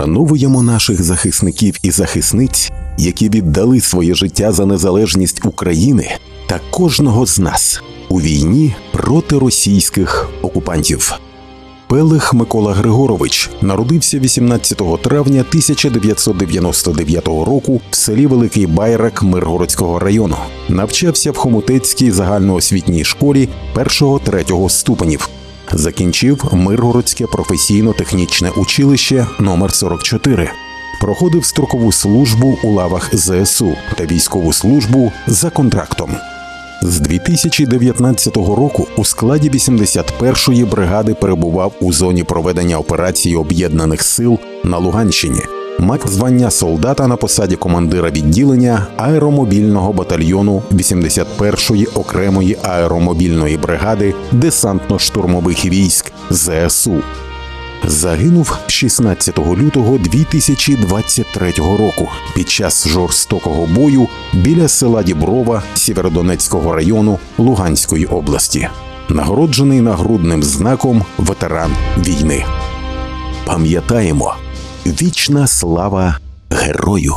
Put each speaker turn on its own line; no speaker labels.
Вшановуємо наших захисників і захисниць, які віддали своє життя за незалежність України та кожного з нас у війні проти російських окупантів. Пелех Микола Григорович народився 18 травня 1999 року в селі Великий Байрак Миргородського району. Навчався в Хомутецькій загальноосвітній школі 1-3 ступенів. Закінчив Миргородське професійно-технічне училище номер 44 Проходив строкову службу у лавах ЗСУ та військову службу за контрактом. З 2019 року у складі 81-ї бригади перебував у зоні проведення операції об'єднаних сил на Луганщині. Мав звання солдата на посаді командира відділення аеромобільного батальйону 81-ї окремої аеромобільної бригади десантно-штурмових військ ЗСУ. Загинув 16 лютого 2023 року під час жорстокого бою біля села Діброва Сєвєродонецького району Луганської області, нагороджений нагрудним знаком ветеран війни. Пам'ятаємо, вічна слава герою!